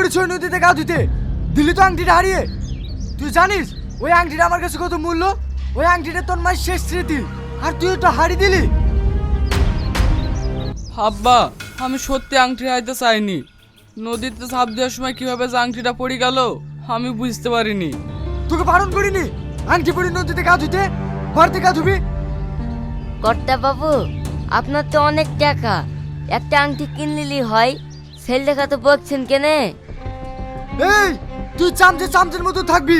করেছ ওই নদীতে গা ধুতে দিলি তো আংটিটা হারিয়ে। তুই জানিস ওই আংটিটা আমার কাছে কত মূল্য? ওই আংটিটা তোর মায়ের শেষ স্মৃতি। আর তুই ওটা হারিয়ে দিলি? আব্বা আমি সত্যি আংটি হারাইতে চাইনি। নদীতে ঝাঁপ দেওয়ার সময় কীভাবে যে আংটিটা পড়ে গেল আমি বুঝতে পারিনি। তোকে বারণ করিনি? আংটি পড়ি নদীতে গা ধুতে বাড়িতে গা ধুবি? কর্তা বাবু আপনার তো অনেক টাকা। একটা আংটি কিনলিলি হয় সেল দেখা তো বলছেন কেনে? এই তুই চামচে চামচের মতো থাকবি।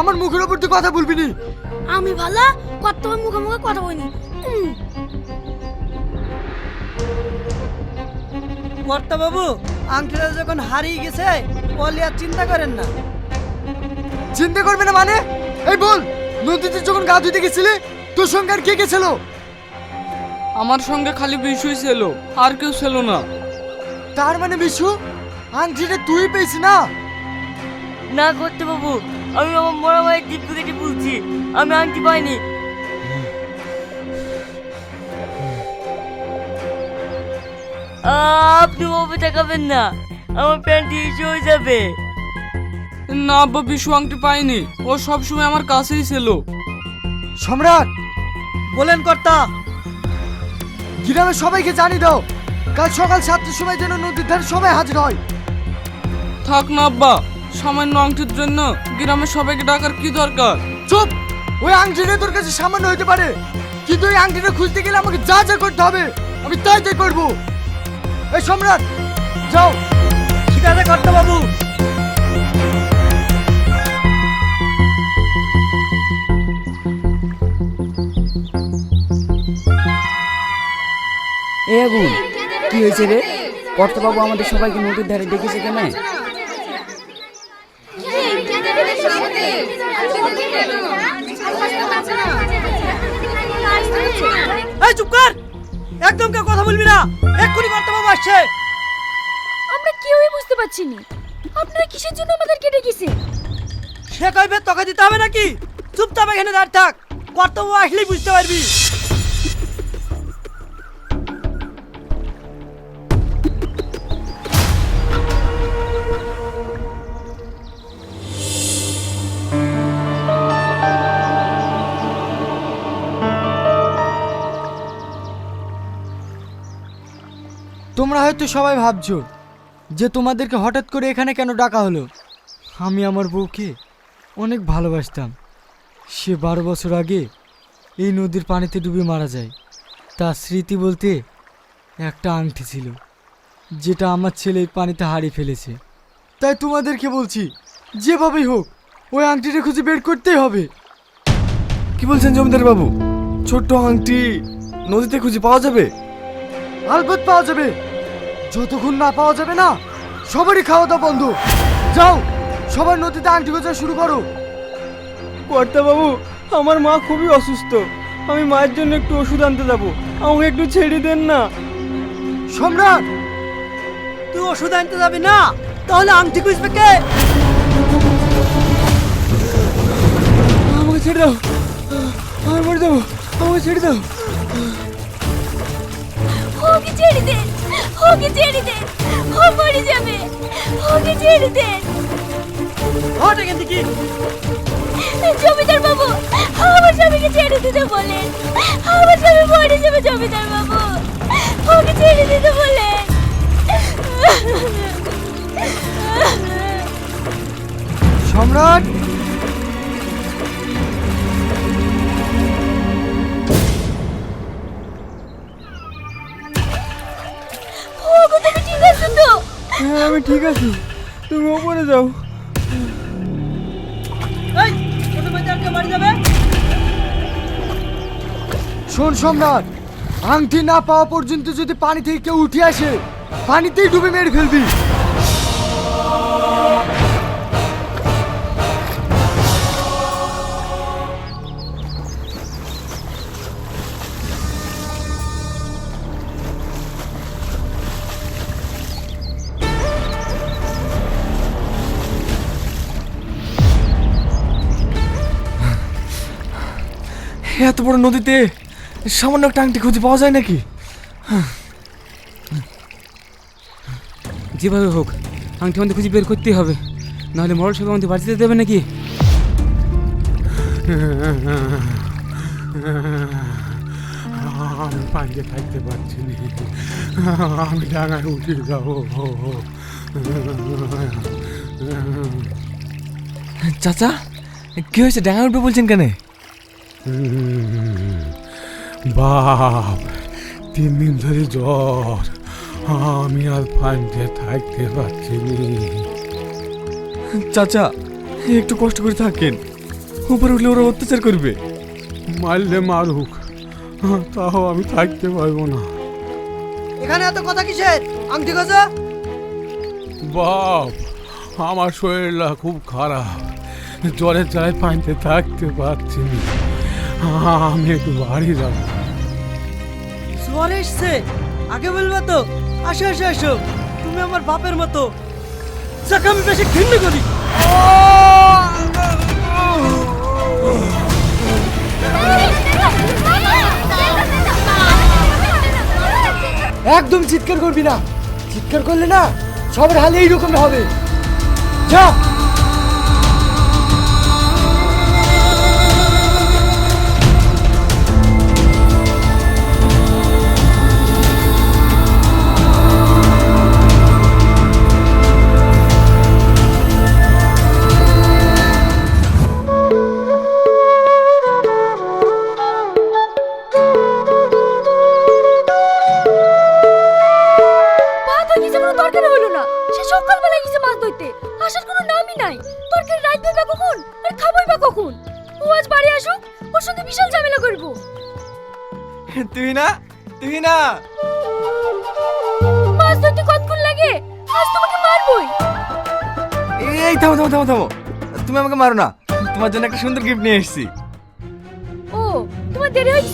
আমার মুখের ওপর তুই কথা বলবি নি। আমি ভালো? কত মুখে মুখে কথা বলিনি। কর্তা বাবু আংটিটা যখন হারিয়ে গেছে বলি আর চিন্তা করেন না। চিন্তা করবি না মানে? এই বল নদীতে যখন গা ধুতে গেছিলি তোর সঙ্গে আর কে গেছিল আমার সঙ্গে খালি বিষয় ছিল আর কেউ ছিল না। তার মানে বিশু আংটিটা তুই পেয়েছি না? না করতে বাবু আমি আমার মরা ভাইয়ের দিব্য কেটে বলছি আমি আংটি পাইনি। আপনি বাবু তাকাবেন না। আমার প্যান্টি ইস্যু হয়ে যাবে। না আব্বা বিশু আংটি পাইনি। ও সব সময় আমার কাছেই ছিল। সম্রাট বলেন কর্তা। গ্রামের সবাইকে জানি দাও কাল সকাল সাতটার সময় যেন নদীর ধারে সবাই হাজির হয়। থাক না আব্বা। সামান্য অংশের জন্য গ্রামের সবাইকে ডাকার কি দরকার? চুপ! ওই আংটিটা তোর কাছে সামান্য হতে পারে। কিন্তু ওই আংটিটা খুঁজতে গেলে আমাকে যা যা করতে হবে আমি তাই তাই করব। এই সম্রাট যাও। ঠিক আছে কর্তা বাবু। এ আগুন কি হয়েছে রে? কর্তাবাবু আমাদের সবাইকে নদীর ধারে ডেকেছে কেন? এই চুপ কর। একদম কেউ কথা বলবি না। এক্ষুনি কর্তা আসছে। আমরা কেউই বুঝতে পারছি না। আপনারা কিসের জন্য আমাদের কেটে গেছে? সে কইবে তোকে দিতে হবে নাকি? চুপচাপ এখানে দাঁড় থাক। কর্তব্য আসলেই বুঝতে পারবি। তোমরা হয়তো সবাই ভাবছ যে তোমাদেরকে হঠাৎ করে এখানে কেন ডাকা হলো? আমি আমার বউকে অনেক ভালোবাসতাম। সে বারো বছর আগে এই নদীর পানিতে ডুবে মারা যায়। তার স্মৃতি বলতে একটা আংটি ছিল, যেটা আমার ছেলে পানিতে হারিয়ে ফেলেছে। তাই তোমাদেরকে বলছি, যেভাবেই হোক, ওই আংটিটা খুঁজে বের করতেই হবে। কি বলছেন জমিদার বাবু? ছোট্ট আংটি নদীতে খুঁজে পাওয়া যাবে? আলবত পাওয়া যাবে। যতক্ষণ না পাওয়া যাবে না সবারই খাওয়া দাওয়া বন্ধ। যাও সবার নদীতে আংটি খোঁজা শুরু করো। কর্তা বাবু আমার মা খুবই অসুস্থ। আমি মায়ের জন্য একটু ওষুধ আনতে যাব। আমাকে একটু ছেড়ে দেন না। সম্রাট! তুই ওষুধ আনতে যাবি না? তাহলে আংটি খুঁজবে কে? আমাকে ছেড়ে দাও। আমার মরে যাব। আমাকে ছেড়ে দাও। ওকে ছেড়ে দেন ওকে ছেড়ে দেন ও মরে যাবে ওকে ছেড়ে দেন হট এখান থেকে জমিদার বাবু আমার স্বামীকে ছেড়ে দিতে বলেন আমার স্বামী মরে যাবে জমিদার বাবু ওকে ছেড়ে দিতে বলেন। সম্রাট হ্যাঁ আমি ঠিক আছি। তুমি ওপরে যাও। শোন সম্রাট আংটি না পাওয়া পর্যন্ত যদি পানি থেকে কেউ উঠে আসে পানিতেই ডুবে মেরে ফেলবি। এত বড় নদীতে সামান্য একটা আংটি খুঁজে পাওয়া যায় নাকি? যেভাবে হোক আংটি আমাদের খুঁজে বের করতেই হবে। নাহলে মরল সবাই আমাদের বাড়িতে দেবে নাকি? আমি পাঞ্জে থাকতে পারছি না। আমি ডাঙায় উঠে যাব। চাচা কি হয়েছে? ডাঙা উঠবে বলছেন কেন? বাপ তিন দিন ধরে জ্বর। আমি আর পাঞ্জে থাকতে পারছি না চাচা একটু কষ্ট করে থাকেন। উপরে উঠলে ওরা অত্যাচার করবে। মারলে মারুক তাও আমি থাকতে পারব না। এখানে এত কথা কিসের? আংটি গজা বাপ আমার শরীরটা খুব খারাপ। জ্বরের জ্বালায় পানিতে থাকতে পারছি না। আমি একটু বাড়ি যাব। জ্বর এসছে আগে বলবে তো। আসো আসো আসো। তুমি আমার বাপের মতো। যাকে আমি বেশি ঘৃণা করি। একদম চিৎকার করবি না। চিৎকার করলে না সবার হালে এইরকম হবে। যা। তুই না তুই না মাছ ধরতে কতক্ষণ লাগে? আজ তোমাকে মারবই। এই থামো থামো থামো থামো। তুমি আমাকে মারো না। তোমার জন্য একটা সুন্দর গিফট নিয়ে এসেছি। ও তোমার দেরি হয়ে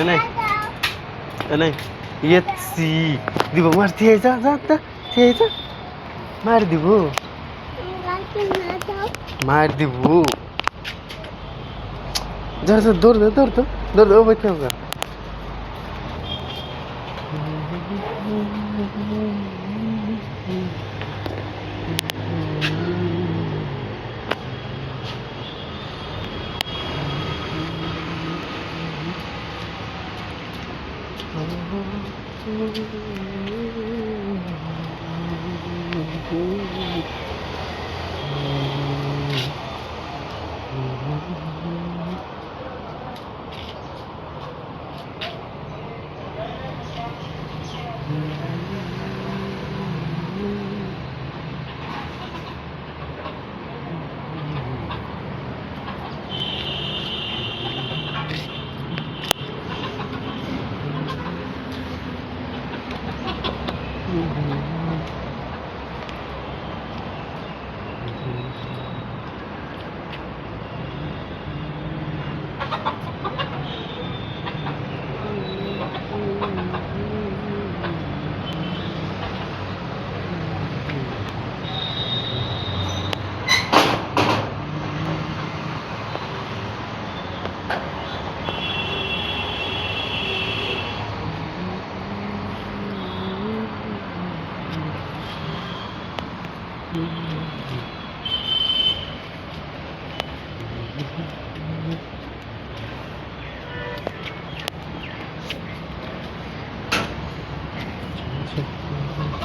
এনে এনে ইয়েছি দিব মারতে যা যা যা সেই যা। মার দিব। মার দিব। যা যা দৌড় দে দৌড় তো দৌড় ও বৈঠে Mm-hmm. Mm-hmm.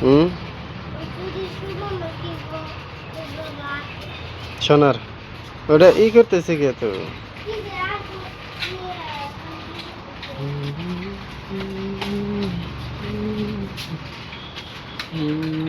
হুম সোনার ওটা ই করতেছে কে তো Mm-hmm. 嗯。